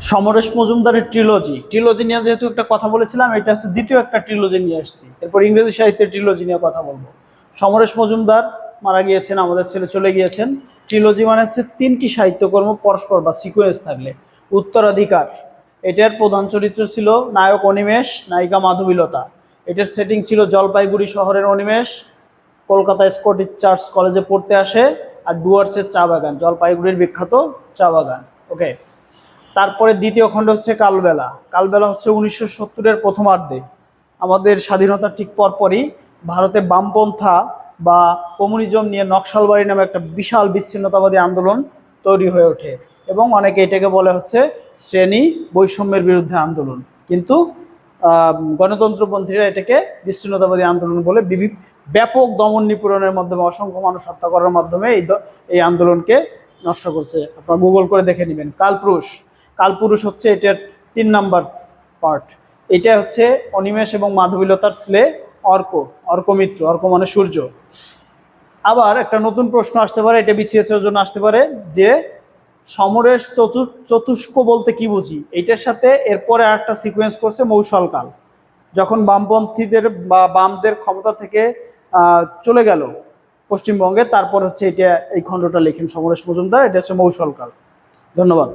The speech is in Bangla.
সমরেশ মজুমদারের ট্রিলজি ট্রিলজি নিয়ে যেহেতু একটা কথা বলেছিলাম, এটা হচ্ছে দ্বিতীয় একটা ট্রিলজি নিয়ে আসছি। এরপর ইংরেজি সাহিত্যের ট্রিলজি নিয়ে কথা বলব। সমরেশ মজুমদার মারা গিয়েছেন, আমাদের ছেলে চলে গিয়েছেন। ট্রিলজি মানে হচ্ছে তিনটি সাহিত্যকর্ম পরস্পর বা সিকোয়েন্স থাকলে। উত্তরাধিকার, এটার প্রধান চরিত্র ছিল নায়ক অনিমেষ, নায়িকা মাধবীলতা। এটার সেটিং ছিল জলপাইগুড়ি শহরের অনিমেষ। কলকাতা স্কটিশ চার্চ কলেজে পড়তে আসে, আর ডুয়ার্সের চা বাগান, জলপাইগুড়ির বিখ্যাত চা বাগান। ওকে তারপরে দ্বিতীয় খণ্ড হচ্ছে কালবেলা। কালবেলা হচ্ছে উনিশশো সত্তরের প্রথমার্ধে। আমাদের স্বাধীনতার ঠিক পরপরই ভারতে বামপন্থা বা কমিউনিজম নিয়ে নকশালবাড়ি নামে একটা বিশাল বিচ্ছিন্নতাবাদী আন্দোলন তৈরি হয়ে ওঠে এবং অনেকে এটাকে বলে হচ্ছে শ্রেণি বৈষম্যের বিরুদ্ধে আন্দোলন। কিন্তু গণতন্ত্রপন্থীরা এটাকে বিচ্ছিন্নতাবাদী আন্দোলন বলে বিভি- ব্যাপক দমন নিপূরণের মাধ্যমে, অসংখ্য মানুষ হত্যা করার মাধ্যমে এই এই আন্দোলনকে নষ্ট করছে। আপনারা গুগল করে দেখে নেবেন। কালপুরুষ কালপুরুষ হচ্ছে এটার তিন নাম্বার পার্ট এটা হচ্ছে অনিমেষ এবং মাধবীলতার ছেলে অর্ক অর্ক মিত্র অর্ক মানে সূর্য। আবার একটা নতুন প্রশ্ন আসতে পারে, এটা বিসিএস এর জন্য আসতে পারে, যে সমরেশ চতুষ্ক বলতে কি বুঝি? এইটার সাথে এরপরে একটা সিকোয়েন্স করছে মৌসলকাল। যখন বামপন্থীদের বা বামদের ক্ষমতা থেকে চলে গেল পশ্চিমবঙ্গে, তারপর হচ্ছে এটা এই খণ্ডটা লেখেন সমরেশ মজুমদার, এটা হচ্ছে মৌসলকাল। ধন্যবাদ।